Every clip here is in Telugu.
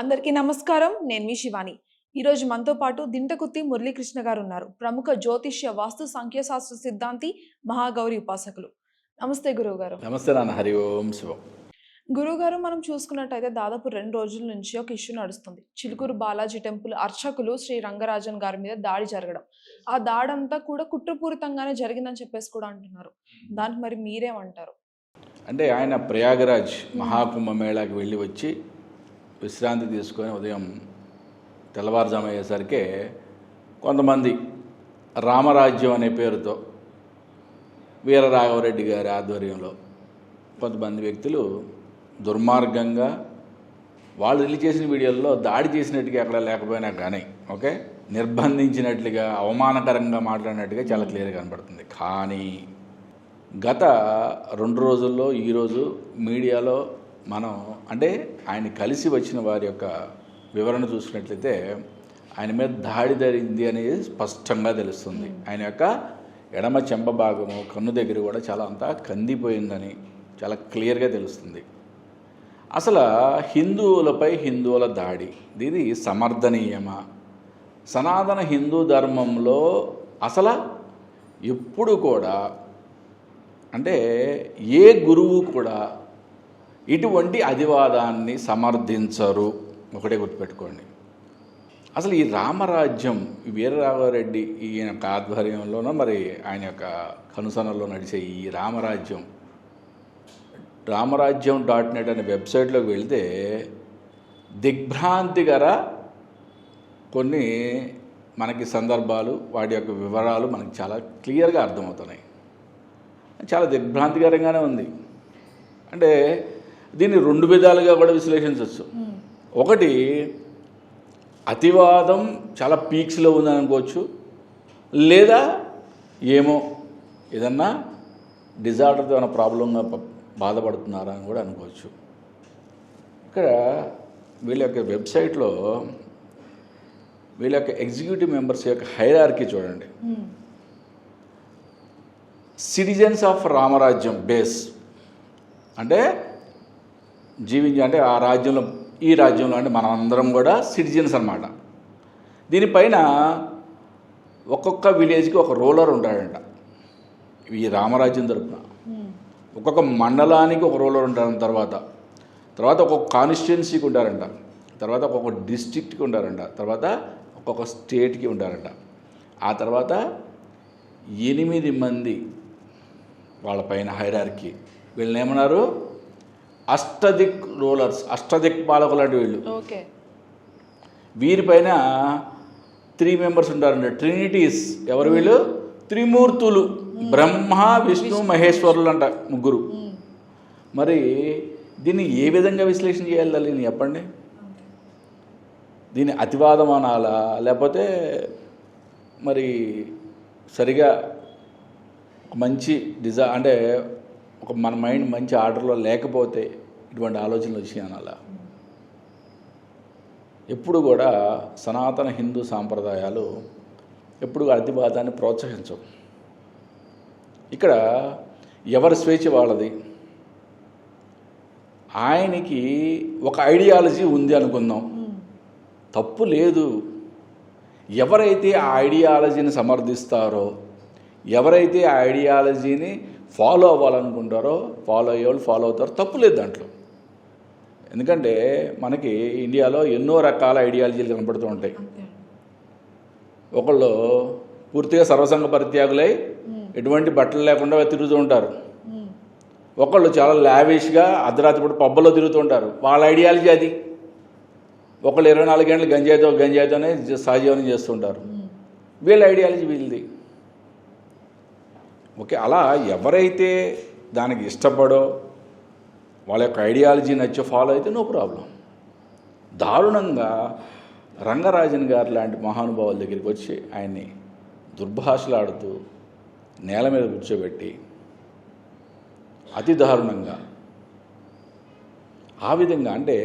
అందరికీ నమస్కారం. నేను మీ శివాని. ఈరోజు మనతో పాటు దింటకుత్తి మురళీకృష్ణ గారు ఉన్నారు ప్రముఖ జ్యోతిష్య వాస్తు సంఖ్యాశాస్త్ర సిద్ధాంతి మహాగౌరి ఉపాసకులు. నమస్తే గురువు గారు నమస్తే నాన్న. హరి ఓం శివం. గురువు గారు మనం చూసుకున్నట్టయితే దాదాపు రెండు రోజుల నుంచి ఒక ఇష్యూ నడుస్తుంది. చిలుకూరు బాలాజీ టెంపుల్ అర్చకులు శ్రీ రంగరాజన్ గారి మీద దాడి జరగడం. ఆ దాడి అంతా కూడా కుట్రపూరితంగానే జరిగిందని చెప్పేసి కూడా అంటున్నారు. దానికి మరి మీరేమంటారు? అంటే ఆయన ప్రయాగరాజ్ మహాకుంభమేళాకి వెళ్ళి వచ్చి విశ్రాంతి తీసుకొని ఉదయం తెల్లవారుజాము అయ్యేసరికి కొంతమంది రామరాజ్యం అనే పేరుతో వీరరాఘవరెడ్డి గారి ఆధ్వర్యంలో కొంతమంది వ్యక్తులు దుర్మార్గంగా వాళ్ళు రిలీజ్ చేసిన వీడియోల్లో దాడి చేసినట్టుగా ఎక్కడ లేకపోయినా కానీ ఓకే? నిర్బంధించినట్లుగా అవమానకరంగా మాట్లాడినట్టుగా చాలా క్లియర్గా కనబడుతుంది. కానీ గత రెండు రోజుల్లో ఈరోజు మీడియాలో మనం అంటే ఆయన కలిసి వచ్చిన వారి యొక్క వివరణ చూసినట్లయితే ఆయన మీద దాడి జరిగింది అనేది స్పష్టంగా తెలుస్తుంది. ఆయన యొక్క ఎడమ చెంప భాగము కన్ను దగ్గర కూడా చాలా అంతా కందిపోయిందని చాలా క్లియర్గా తెలుస్తుంది. అసలు హిందువులపై హిందువుల దాడి ఇది సమర్థనీయమా? సనాతన హిందూ ధర్మంలో అసలు ఎప్పుడు కూడా అంటే ఏ గురువు కూడా ఇటువంటి అధివాదాన్ని సమర్థించరు. ఒకటే గుర్తుపెట్టుకోండి. అసలు ఈ రామరాజ్యం వీరరాఘవరెడ్డి ఈయన యొక్క ఆధ్వర్యంలోనో మరి ఆయన యొక్క కనుసనలో నడిచే ఈ రామరాజ్యం రామరాజ్యం డాట్ నెట్ అనే వెబ్సైట్లోకి వెళితే దిగ్భ్రాంతికర కొన్ని మనకి సందర్భాలు వాటి యొక్క వివరాలు మనకి చాలా క్లియర్గా అర్థమవుతున్నాయి. చాలా దిగ్భ్రాంతికరంగానే ఉంది. అంటే దీన్ని రెండు విధాలుగా కూడా విశ్లేషించవచ్చు. ఒకటి అతివాదం చాలా పీక్స్లో ఉందని అనుకోవచ్చు లేదా ఏమో ఏదన్నా డిజార్డర్తో ఏమైనా ప్రాబ్లంగా బాధపడుతున్నారా అని కూడా అనుకోవచ్చు. ఇక్కడ వీళ్ళ యొక్క వెబ్సైట్లో వీళ్ళ యొక్క ఎగ్జిక్యూటివ్ మెంబర్స్ యొక్క హైరార్కీ చూడండి. Citizens of Ramarajyam base. అంటే జీవించి అంటే ఆ రాజ్యంలో ఈ రాజ్యంలో అంటే మనం అందరం కూడా సిటిజన్స్ అన్నమాట. దీనిపైన ఒక్కొక్క విలేజ్కి ఒక రూలర్ ఉంటాడంట. ఈ రామరాజ్యం తరపున. ఒక్కొక్క మండలానికి ఒక రూలర్ ఉంటారు తర్వాత. తర్వాత ఒక్కొక్క కాన్స్టిట్యున్సీకి ఉంటారంట. తర్వాత ఒక్కొక్క డిస్ట్రిక్ట్కి ఉంటారంట. తర్వాత ఒక్కొక్క స్టేట్కి ఉంటారంట. ఆ తర్వాత ఎనిమిది మంది వాళ్ళ పైన హైరార్కి. వీళ్ళని ఏమన్నారు? అష్టదిక్ రూలర్స్ అష్టదిక్ పాలకులు అంటే వీళ్ళు. ఓకే. వీరిపైన త్రీ మెంబర్స్ ఉంటారండి. ట్రినిటీస్. ఎవరు వీళ్ళు? త్రిమూర్తులు. బ్రహ్మ విష్ణు మహేశ్వరులు అంట ముగ్గురు. మరి దీన్ని ఏ విధంగా విశ్లేషణ చేయాలి తల్లి నేను చెప్పండి దీన్ని అతివాదం అనాలా? లేకపోతే మరి సరిగా మంచి డిజా అంటే ఒక మన మైండ్ మంచి ఆర్డర్లో లేకపోతే ఇటువంటి ఆలోచనలు వచ్చి అలా ఎప్పుడు కూడా సనాతన హిందూ సాంప్రదాయాలు ఎప్పుడు అతివాదాన్ని ప్రోత్సహించవు. ఇక్కడ ఎవరి స్వేచ్ఛ వాళ్ళది? ఆయనకి ఒక ఐడియాలజీ ఉంది అనుకుందాం. తప్పు లేదు. ఎవరైతే ఆ ఐడియాలజీని సమర్థిస్తారో ఎవరైతే ఆ ఐడియాలజీని ఫాలో అవ్వాలనుకుంటారో ఫాలో అయ్యేవాళ్ళు ఫాలో అవుతారో. తప్పు లేదు దాంట్లో. ఎందుకంటే మనకి ఇండియాలో ఎన్నో రకాల ఐడియాలజీలు కనపడుతూ ఉంటాయి. ఒకళ్ళు పూర్తిగా సర్వసంగ పరిత్యాగులై ఎటువంటి బట్టలు లేకుండా తిరుగుతూ ఉంటారు. ఒకళ్ళు చాలా లావిష్గా అర్ధరాత్రి పూట పబ్బలో తిరుగుతూ ఉంటారు. వాళ్ళ ఐడియాలజీ అది. ఒకళ్ళు ఇరవై నాలుగు గంటలు గంజాయితో గంజాయితోనే సహజీవనం చేస్తుంటారు వీళ్ళ ఐడియాలజీ వీళ్ళది. ఓకే అలా ఎవరైతే దానికి ఇష్టపడో వాళ్ళ యొక్క ఐడియాలజీ నచ్చో ఫాలో అయితే నో ప్రాబ్లం. దారుణంగా రంగరాజన్ గారు లాంటి మహానుభావుల దగ్గరికి వచ్చి ఆయన్ని దుర్భాషలాడుతూ నేల మీద కూర్చోబెట్టి అతి దారుణంగా ఆ విధంగా అంటే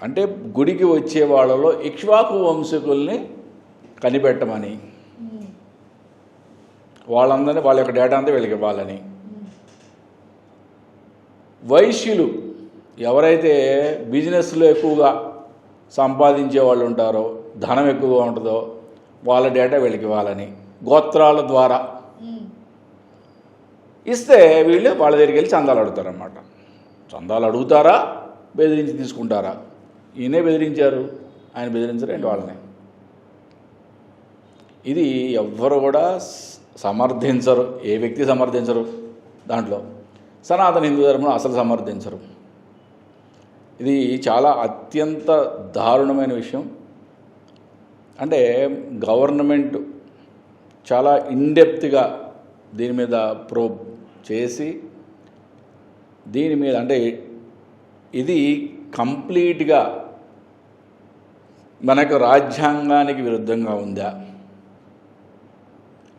అంటే గుడికి వచ్చే వాళ్ళలో ఇక్ష్వాకు వంశకుల్ని కనిపెట్టమని వాళ్ళందరినీ వాళ్ళ యొక్క డేటా అంతా వీళ్ళకి ఇవ్వాలని. వైశ్యులు ఎవరైతే బిజినెస్లో ఎక్కువగా సంపాదించే వాళ్ళు ఉంటారో ధనం ఎక్కువగా ఉంటుందో వాళ్ళ డేటా వీళ్ళకి ఇవ్వాలని గోత్రాల ద్వారా. ఇస్తే వీళ్ళు వాళ్ళ దగ్గరికి వెళ్ళి చందాలు అడుగుతారనమాట చందాలు అడుగుతారా? బెదిరించి తీసుకుంటారా? ఈయనే బెదిరించారు ఆయన బెదిరించరండి వాళ్ళని. ఇది ఎవ్వరు కూడా సమర్థించరు. ఏ వ్యక్తి సమర్థించరు? దాంట్లో. సనాతన హిందూ ధర్మం అసలు సమర్థించరు. ఇది చాలా అత్యంత దారుణమైన విషయం. అంటే గవర్నమెంట్ చాలా ఇండెప్త్గా దీని మీద ప్రోబ్ చేసి దీని మీద అంటే ఇది కంప్లీట్గా మనకు రాజ్యాంగానికి విరుద్ధంగా ఉందా?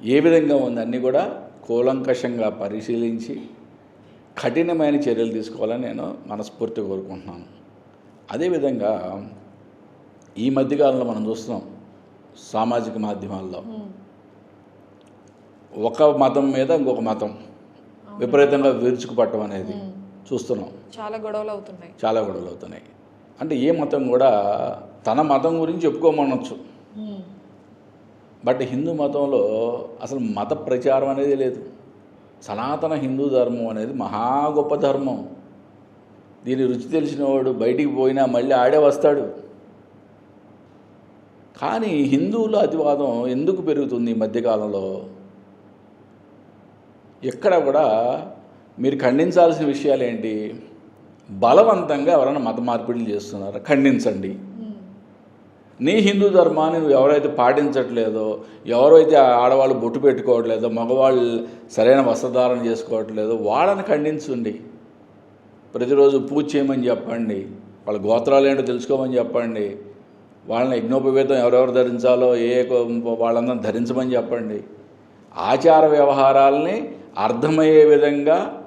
ఏ విధంగా ఉంది అన్నీ కూడా కూలంకషంగా పరిశీలించి కఠినమైన చర్యలు తీసుకోవాలని నేను మనస్ఫూర్తిగా కోరుకుంటున్నాను. అదేవిధంగా ఈ మధ్యకాలంలో మనం చూస్తున్నాం సామాజిక మాధ్యమాల్లో. ఒక మతం మీద ఇంకొక మతం విపరీతంగా విరుచుకుపట్టడం అనేది చూస్తున్నాం. చాలా గొడవలు అవుతున్నాయి చాలా గొడవలు అవుతున్నాయి అంటే ఏ మతం కూడా తన మతం గురించి చెప్పుకోమనొచ్చు. బట్ హిందూ మతంలో అసలు మత ప్రచారం అనేది లేదు. సనాతన హిందూ ధర్మం అనేది మహా గొప్ప ధర్మం. దీని రుచి తెలిసినవాడు బయటికి పోయినా మళ్ళీ ఆడే వస్తాడు. కానీ హిందువుల అతివాదం ఎందుకు పెరుగుతుంది ఈ మధ్యకాలంలో? ఎక్కడ కూడా మీరు ఖండించాల్సిన విషయాలు ఏంటి బలవంతంగా ఎవరైనా మత మార్పిడులు చేస్తున్నారా? ఖండించండి. నీ హిందూ ధర్మాన్ని నువ్వు ఎవరైతే పాటించట్లేదో ఎవరైతే ఆడవాళ్ళు బొట్టు పెట్టుకోవట్లేదో మగవాళ్ళు సరైన వస్త్రధారణ చేసుకోవట్లేదో వాళ్ళని ఖండించండి. ప్రతిరోజు పూజ చేయమని చెప్పండి. వాళ్ళ గోత్రాలు ఏంటో తెలుసుకోమని చెప్పండి. వాళ్ళని యజ్ఞోపవేతం ఎవరెవరు ధరించాలో ఏ వాళ్ళందరం ధరించమని చెప్పండి. ఆచార వ్యవహారాలని అర్థమయ్యే విధంగా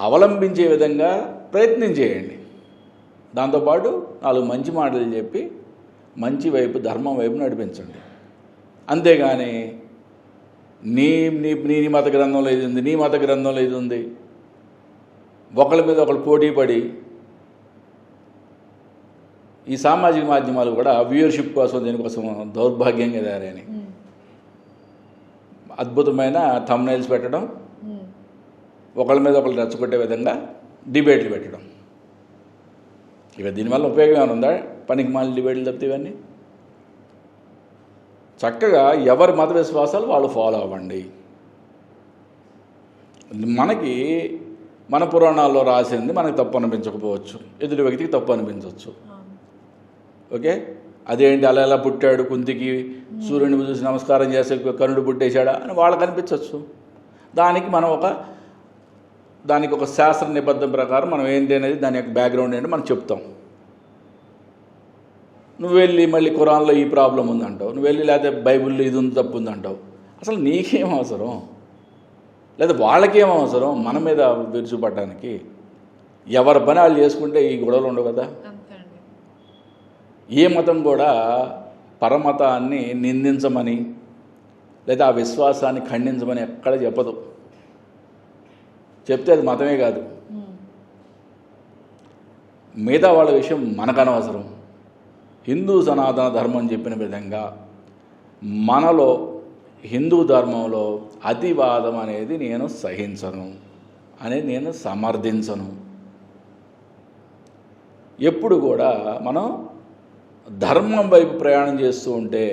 అవలంబించే విధంగా ప్రయత్నం చేయండి. దాంతోపాటు నాలుగు మంచి మాటలు చెప్పి మంచి వైపు ధర్మం వైపు నడిపించండి. అంతేగాని నీ నీ నీ నీ మత గ్రంథంలో ఇది ఉంది నీ మత గ్రంథంలో ఇది ఉంది. ఒకళ్ళ మీద ఒకళ్ళు పోటీ పడి ఈ సామాజిక మాధ్యమాలు కూడా వ్యూయర్షిప్ కోసం దీనికోసం దౌర్భాగ్యంగా తయారని అద్భుతమైన థంబ్నైల్స్ పెట్టడం. ఒకళ్ళ మీద ఒకళ్ళు రెచ్చగొట్టే విధంగా డిబేట్లు పెట్టడం. ఇక దీనివల్ల ఉపయోగం ఏమైనా ఉందా? పనికి మాలి డిబేట్లు తప్పితే ఇవన్నీ? చక్కగా ఎవరి మత విశ్వాసాలు వాళ్ళు ఫాలో అవ్వండి. మనకి మన పురాణాల్లో రాసింది మనకి తప్పు అనిపించకపోవచ్చు. ఎదుటి వ్యక్తికి తప్పు అనిపించవచ్చు. ఓకే? అదేంటి అలా ఎలా పుట్టాడు? కుంతికి సూర్యుని చూసి నమస్కారం చేసే కరుడు పుట్టేశాడా అని వాళ్ళకి అనిపించవచ్చు. దానికి మనం ఒక దానికి ఒక శాస్త్ర నిబద్ధం ప్రకారం మనం ఏంటి అనేది దాని యొక్క బ్యాక్గ్రౌండ్ ఏంటి మనం చెప్తాం. నువ్వు వెళ్ళి మళ్ళీ ఖురాన్లో ఈ ప్రాబ్లం ఉందంటావు. నువ్వు వెళ్ళి లేకపోతే బైబిల్లో ఇది ఉంది తప్పు ఉందంటావు అసలు నీకేం అవసరం? లేదా వాళ్ళకేం అవసరం? మన మీద విరుచుపడడానికి ఎవరి పని వాళ్ళు చేసుకుంటే ఈ గొడవలు ఉండవు కదా? ఏ మతం కూడా పరమతాన్ని నిందించమని లేదా ఆ విశ్వాసాన్ని ఖండించమని ఎక్కడ చెప్పదు. చెప్తే అది మతమే కాదు. మిగతా వాళ్ళ విషయం మనకు అనవసరం హిందూ సనాతన ధర్మం చెప్పిన విధంగా మనలో హిందూ ధర్మంలో అతివాదం అనేది నేను సహించను అనేది నేను సమర్థించను. ఎప్పుడు కూడా మనం ధర్మం వైపు ప్రయాణం చేస్తూ ఉంటే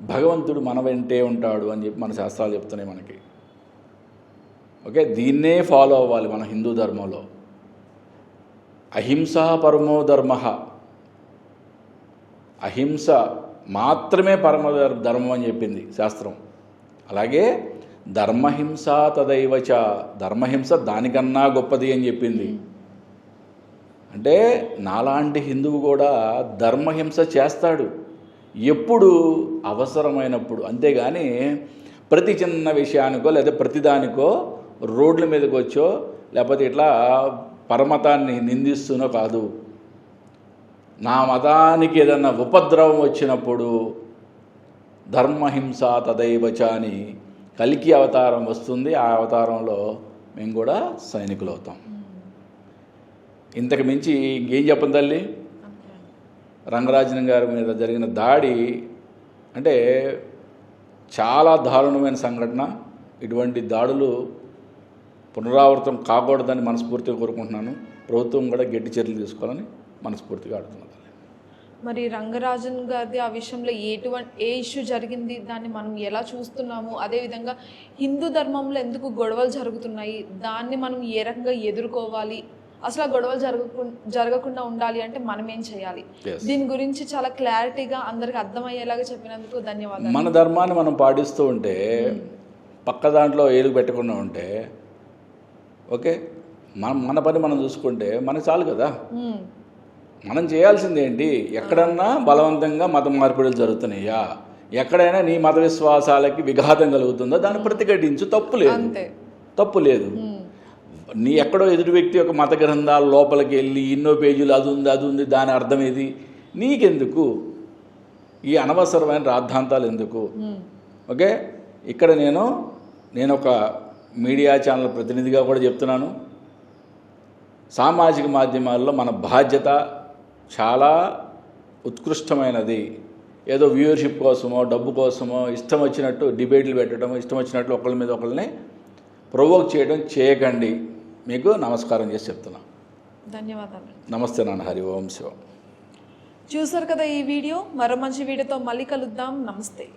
భగవంతుడు మన వెంటే ఉంటాడు అని చెప్పి మన శాస్త్రాలు చెప్తున్నాయి మనకి. ఓకే దీన్నే ఫాలో అవ్వాలి మన హిందూ ధర్మంలో. అహింసా పరమో ధర్మ. అహింస మాత్రమే పరమ ధర్మం అని చెప్పింది శాస్త్రం. అలాగే ధర్మహింస తదైవచ ధర్మహింస దానికన్నా గొప్పది అని చెప్పింది. అంటే నాలాంటి హిందువు కూడా ధర్మహింస చేస్తాడు. ఎప్పుడు అవసరమైనప్పుడు అంతేగాని ప్రతి చిన్న విషయానికో లేదా ప్రతిదానికో రోడ్ల మీదకి వచ్చో లేకపోతే ఇట్లా పరమతాన్ని నిందిస్తూనో కాదు. నా మతానికి ఏదన్నా ఉపద్రవం వచ్చినప్పుడు ధర్మహింస తదైవచ అని కలికి అవతారం వస్తుంది. ఆ అవతారంలో మేము కూడా సైనికులు అవుతాం. ఇంతకు మించి ఇంకేం చెప్పను తల్లి? రంగరాజన్ గారి మీద జరిగిన దాడి అంటే చాలా దారుణమైన సంఘటన. ఇటువంటి దాడులు పునరావృతం కాకూడదని మనస్ఫూర్తిగా కోరుకుంటున్నాను. ప్రభుత్వం కూడా గట్టి చర్యలు తీసుకోవాలని మనస్ఫూర్తిగా అడుగుతున్నాను మరి రంగరాజన్ గారిది ఆ విషయంలో ఎటువంటి ఏ ఇష్యూ జరిగింది? దాన్ని మనం ఎలా చూస్తున్నాము? అదేవిధంగా హిందూ ధర్మంలో ఎందుకు గొడవలు జరుగుతున్నాయి? దాన్ని మనం ఏ రకంగా ఎదుర్కోవాలి? అసలు ఆ గొడవలు జరగకు జరగకుండా ఉండాలి అంటే మనం ఏం చేయాలి. దీని గురించి చాలా క్లారిటీగా అందరికి అర్థమయ్యేలాగా చెప్పినందుకు ధన్యవాదాలు. మన ధర్మాన్ని మనం పాటిస్తూ ఉంటే పక్క దాంట్లో ఏలుగు పెట్టకుండా ఉంటే ఓకే? మనం మన పని మనం చూసుకుంటే మనకు చాలు కదా? మ్మ్. మనం చేయాల్సింది ఏంటి? ఎక్కడన్నా బలవంతంగా మత మార్పిడులు జరుగుతున్నాయా? ఎక్కడైనా నీ మత విశ్వాసాలకి విఘాతం కలుగుతుందో? దాన్ని ప్రతిఘటించు. తప్పు లేదు. తప్పు లేదు. నీ ఎక్కడో ఎదుటి వ్యక్తి యొక్క మత గ్రంథాల లోపలికి వెళ్ళి ఎన్నో పేజీలు అది ఉంది అది ఉంది దాని అర్థం ఏది? నీకెందుకు? ఈ అనవసరమైన రాద్ధాంతాలు ఎందుకు. ఓకే? ఇక్కడ నేను నేను ఒక మీడియా ఛానల్ ప్రతినిధిగా కూడా చెప్తున్నాను. సామాజిక మాధ్యమాల్లో మన బాధ్యత చాలా ఉత్కృష్టమైనది. ఏదో వ్యూవర్షిప్ కోసమో డబ్బు కోసమో ఇష్టం వచ్చినట్టు డిబేట్లు పెట్టడం ఇష్టం వచ్చినట్లు ఒకళ్ళ మీద ఒకళ్ళని ప్రొవోక్ చేయడం చేయకండి. మీకు నమస్కారం చేసి చెప్తున్నా. ధన్యవాదాలు. నమస్తే నాన్న హరి ఓం శివం. చూసారు కదా ఈ వీడియో? మరో మంచి వీడియోతో మళ్ళీ కలుద్దాం. నమస్తే.